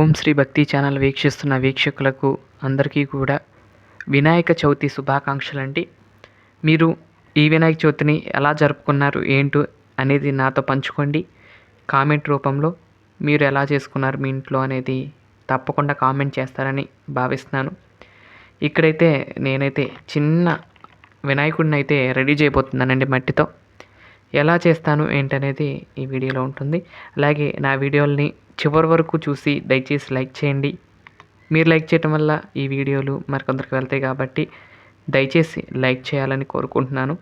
ఓం శ్రీ భక్తి ఛానల్ వీక్షిస్తున్న వీక్షకులకు అందరికీ కూడా వినాయక చవితి శుభాకాంక్షలు అండి. మీరు ఈ వినాయక చవితిని ఎలా జరుపుకున్నారు ఏంటో అనేది నాతో పంచుకోండి. కామెంట్ రూపంలో మీరు ఎలా చేసుకున్నారు మీ ఇంట్లో అనేది తప్పకుండా కామెంట్ చేస్తారని భావిస్తున్నాను. ఇక్కడైతే నేనైతే చిన్న వినాయకుడిని అయితే రెడీ చేయబోతున్నానండి మట్టితో. ఎలా చేస్తాను ఏంటనేది ఈ వీడియోలో ఉంటుంది. అలాగే నా వీడియోల్ని చివరి వరకు చూసి దయచేసి లైక్ చేయండి. మీరు లైక్ చేయటం వల్ల ఈ వీడియోలు మరికొందరికి వెళ్తాయి కాబట్టి దయచేసి లైక్ చేయాలని కోరుకుంటున్నాను.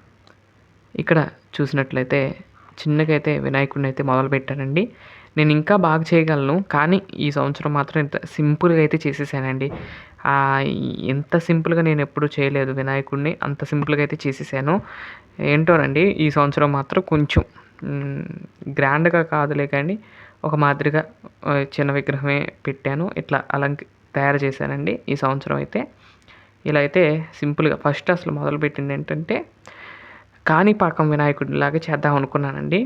ఇక్కడ చూసినట్లయితే చిన్నగా అయితే వినాయకుడిని అయితే మొదలు పెట్టానండి నేను ఇంకా బాగా చేయగలను కానీ ఈ సంవత్సరం మాత్రం ఇంత సింపుల్గా అయితే చేసేసానండి. ఎంత సింపుల్గా నేను ఎప్పుడు చేయలేదు వినాయకుడిని అంత సింపుల్గా అయితే చేసేసాను. ఏంటోనండి ఈ సంవత్సరం మాత్రం కొంచెం గ్రాండ్గా కాదులే కానీ ఒక మాదిరిగా చిన్న విగ్రహమే పెట్టాను. ఇట్లా అలంక తయారు చేశానండి ఈ సంవత్సరం అయితే. ఇలా అయితే సింపుల్గా ఫస్ట్ అసలు మొదలుపెట్టింది ఏంటంటే కాణిపాకం వినాయకుడిలాగా చేద్దాం అనుకున్నానండి.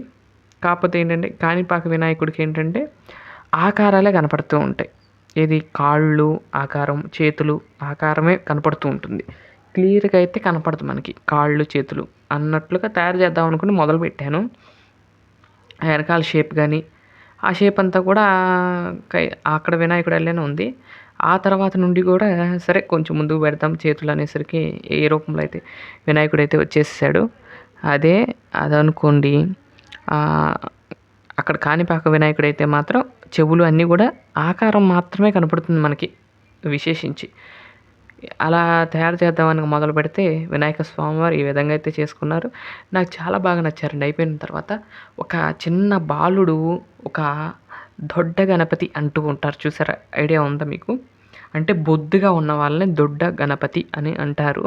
కాకపోతే ఏంటంటే కాణిపాక వినాయకుడికి ఏంటంటే ఆకారాలే కనపడుతూ ఉంటాయి. ఏది? కాళ్ళు ఆకారం చేతులు ఆకారమే కనపడుతూ ఉంటుంది. క్లియర్గా అయితే కనపడదు మనకి కాళ్ళు చేతులు. అన్నట్లుగా తయారు చేద్దాం అనుకుని మొదలు పెట్టాను. వెనకాల షేప్ కానీ ఆ షేప్ అంతా కూడా అక్కడ వినాయకుడు వెళ్ళనే ఉంది. ఆ తర్వాత నుండి కూడా సరే కొంచెం ముందుకు పెడతాం చేతులు అనేసరికి ఏ రూపంలో అయితే వినాయకుడు అయితే వచ్చేసాడు. అదే అదనుకోండి. అక్కడ కాణిపాక వినాయకుడు అయితే మాత్రం చెవులు అన్నీ కూడా ఆకారం మాత్రమే కనపడుతుంది మనకి విశేషించి. అలా తయారు చేద్దామని మొదలు పెడితే వినాయక స్వామివారు ఈ విధంగా అయితే చేసుకున్నారు. నాకు చాలా బాగా నచ్చారండి. అయిపోయిన తర్వాత ఒక చిన్న బాలుడు ఒక దొడ్డ గణపతి అంటూ ఉంటారు. చూసారా? ఐడియా ఉందా మీకు? అంటే బొద్దుగా ఉన్న వాళ్ళని దొడ్డ గణపతి అని అంటారు.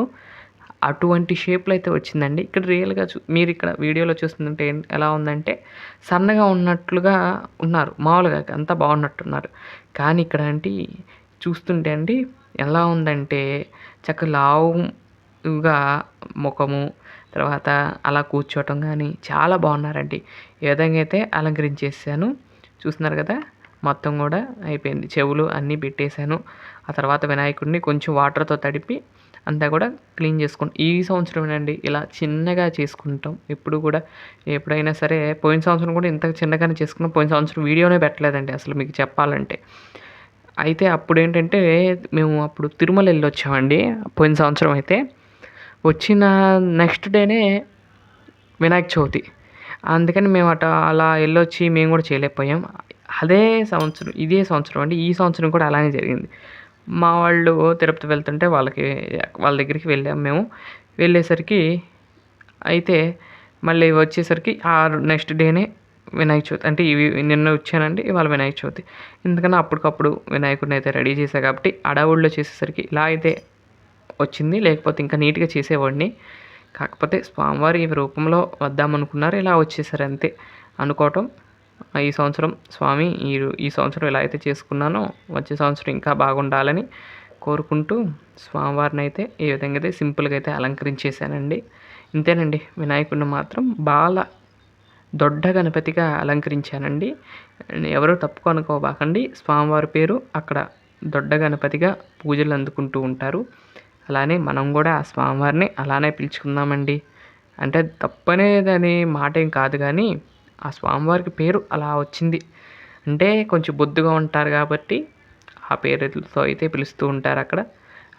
అటువంటి షేప్లో అయితే వచ్చిందండి. ఇక్కడ రియల్గా చూ మీరు ఇక్కడ వీడియోలో చూస్తుంటే ఎలా ఉందంటే సన్నగా ఉన్నట్లుగా ఉన్నారు. మామూలుగా అంతా బాగున్నట్టున్నారు. కానీ ఇక్కడ అంటే చూస్తుంటే అండి ఎలా ఉందంటే చక్క లావుగా ముఖము తర్వాత అలా కూర్చోవటం కానీ చాలా బాగున్నారండి. ఏ విధంగా అయితే అలంకరించేసాను చూస్తున్నారు కదా మొత్తం కూడా అయిపోయింది. చెవులు అన్నీ పెట్టేశాను. ఆ తర్వాత వినాయకుడిని కొంచెం వాటర్తో తడిపి అంతా కూడా క్లీన్ చేసుకుంటాం ఈ సంవత్సరమేనండి ఇలా చిన్నగా చేసుకుంటాం. ఎప్పుడు కూడా ఎప్పుడైనా సరే పోయిన సంవత్సరం కూడా ఇంత చిన్నగానే చేసుకున్నాం. పోయిన సంవత్సరం వీడియోనే పెట్టలేదండి అసలు మీకు చెప్పాలంటే. అయితే అప్పుడు ఏంటంటే మేము అప్పుడు తిరుమల వెళ్ళి వచ్చామండి పోయిన సంవత్సరం అయితే. వచ్చిన నెక్స్ట్ డేనే వినాయక చవితి. అందుకని మేము అట అలా వెళ్ళొచ్చి మేము కూడా చేయలేకపోయాం. అదే సంవత్సరం ఇదే సంవత్సరం అండి. ఈ సంవత్సరం కూడా అలానే జరిగింది. మా వాళ్ళు తిరుపతి వెళ్తుంటే వాళ్ళకి వాళ్ళ దగ్గరికి వెళ్ళాము మేము. వెళ్ళేసరికి అయితే మళ్ళీ వచ్చేసరికి ఆ నెక్స్ట్ డేనే వినాయక చవితి అంటే ఇవి నిన్న వచ్చానండి ఇవాళ వినాయక చవితి. ఎందుకన్నా అప్పటికప్పుడు వినాయకుడిని అయితే రెడీ చేశా కాబట్టి అడవుల్లో చేసేసరికి ఇలా అయితే వచ్చింది. లేకపోతే ఇంకా నీట్గా చేసేవాడిని. కాకపోతే స్వామివారి రూపంలో వద్దామనుకున్నారు ఇలా వచ్చేసారు అంతే అనుకోవటం. ఈ సంవత్సరం స్వామి ఈ ఈ సంవత్సరం ఇలా అయితే చేసుకున్నానో వచ్చే సంవత్సరం ఇంకా బాగుండాలని కోరుకుంటూ స్వామివారిని అయితే ఈ విధంగా అయితే సింపుల్గా అయితే అలంకరించేశానండి. ఇంతేనండి వినాయకుడిని మాత్రం బాల దొడ్డ గణపతిగా అలంకరించానండి. ఎవరో తప్పుకు అనుకోబాకండి స్వామివారి పేరు అక్కడ దొడ్డ గణపతిగా పూజలు అందుకుంటూ ఉంటారు. అలానే మనం కూడా ఆ స్వామివారిని అలానే పిలుచుకుందామండి. అంటే తప్పనేదని మాట ఏం కాదు కానీ ఆ స్వామివారికి పేరు అలా వచ్చింది. అంటే కొంచెం బొద్దుగా ఉంటారు కాబట్టి ఆ పేరుతో అయితే పిలుస్తూ ఉంటారు అక్కడ.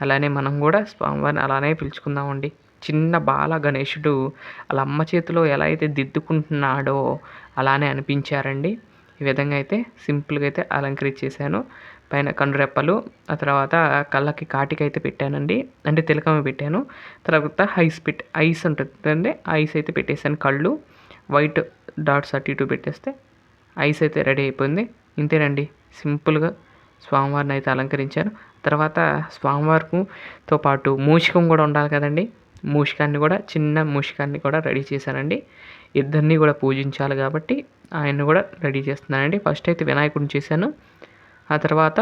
అలానే మనం కూడా స్వామివారిని అలానే పిలుచుకుందామండి. చిన్న బాల గణేషుడు వాళ్ళ అమ్మ చేతిలో ఎలా అయితే దిద్దుకుంటున్నాడో అలానే అనిపించారండి. ఈ విధంగా అయితే సింపుల్గా అయితే అలంకరించేసాను పైన కండురెప్పలు ఆ తర్వాత కళ్ళకి కాటికి అయితే పెట్టానండి. అంటే తిలకమ పెట్టాను. తర్వాత హైస్ పెట్ ఐస్ ఉంటుంది ఐస్ అయితే పెట్టేశాను కళ్ళు. వైట్ డాట్స్ అటు ఇటు పెట్టేస్తే ఐస్ అయితే రెడీ అయిపోయింది. ఇంతేనండి సింపుల్గా స్వామివారిని అయితే అలంకరించాను తర్వాత స్వామివారితో పాటు మూషికం కూడా ఉండాలి కదండి. మూషికాన్ని కూడా చిన్న మూషికాన్ని కూడా రెడీ చేశానండి ఇద్దరిని కూడా పూజించాలి కాబట్టి ఆయన్ని కూడా రెడీ చేస్తున్నానండి. ఫస్ట్ అయితే వినాయకుడిని చేశాను. ఆ తర్వాత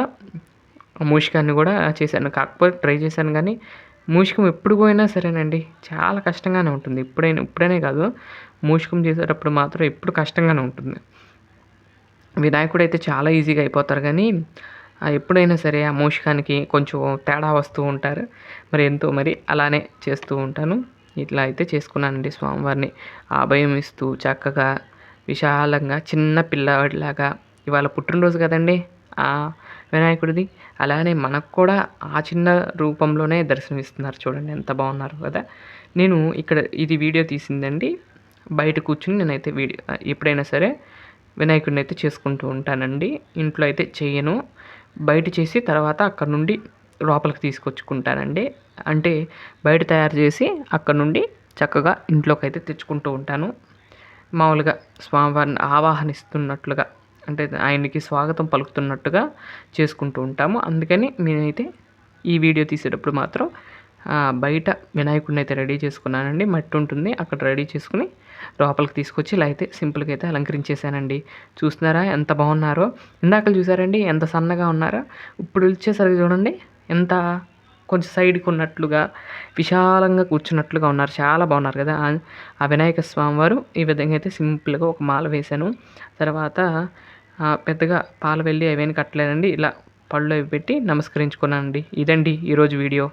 మూషికాన్ని కూడా చేశాను. కాకపోతే ట్రై చేశాను కానీ మూషికం ఎప్పుడు పోయినా సరేనండి. చాలా కష్టంగానే ఉంటుంది. ఇప్పుడైనా ఇప్పుడనే కాదు. మూషికం చేసేటప్పుడు మాత్రం ఎప్పుడు కష్టంగానే ఉంటుంది. వినాయకుడు అయితే చాలా ఈజీగా అయిపోతారు కానీ ఎప్పుడైనా సరే ఆ మూషికానికి కొంచెం తేడా వస్తూ ఉంటారు. మరి ఎంతో మరి అలానే చేస్తూ ఉంటాను. ఇట్లా అయితే చేసుకున్నానండి స్వామివారిని. ఆ భయం ఇస్తూ చక్కగా విశాలంగా చిన్న పిల్లవాడిలాగా ఇవాళ పుట్టినరోజు కదండి. వినాయకుడిది. అలానే మనకు కూడా ఆ చిన్న రూపంలోనే దర్శనమిస్తున్నారు చూడండి ఎంత బాగున్నారు కదా. నేను ఇక్కడ ఇది వీడియో తీసిందండి. బయట కూర్చుని నేనైతే వీడియో ఎప్పుడైనా సరే వినాయకుడిని అయితే చేసుకుంటూ ఉంటానండి. ఇంట్లో అయితే చేయను. బయట చేసి తర్వాత అక్కడ నుండి లోపలికి తీసుకొచ్చుకుంటానండి. అంటే బయట తయారు చేసి అక్కడ నుండి చక్కగా ఇంట్లోకి అయితే తెచ్చుకుంటూ ఉంటాను. మామూలుగా స్వామివారిని ఆవాహనిస్తున్నట్లుగా అంటే ఆయనకి స్వాగతం పలుకుతున్నట్టుగా చేసుకుంటూ ఉంటాము. అందుకని నేనైతే ఈ వీడియో తీసేటప్పుడు మాత్రం బయట వినాయకుడిని అయితే రెడీ చేసుకున్నానండి. మట్టి ఉంటుంది. అక్కడ రెడీ చేసుకుని లోపలికి తీసుకొచ్చి ఇలా అయితే సింపుల్గా అయితే అలంకరించేసానండి చూస్తున్నారా ఎంత బాగున్నారో. ఇందాక చూసారండి? ఎంత సన్నగా ఉన్నారో. ఇప్పుడు వచ్చేసరికి చూడండి. ఎంత కొంచెం సైడ్కి ఉన్నట్లుగా విశాలంగా కూర్చున్నట్లుగా ఉన్నారు. చాలా బాగున్నారు కదా. ఆ వినాయక స్వామి వారు ఈ విధంగా అయితే సింపుల్గా ఒక మాల వేశాను. తర్వాత పెద్దగా పాల వెళ్ళి అవన్నీ కట్టలేదండి. ఇలా పళ్ళు అవి పెట్టి నమస్కరించుకున్నానండి. ఇదండి ఈరోజు వీడియో.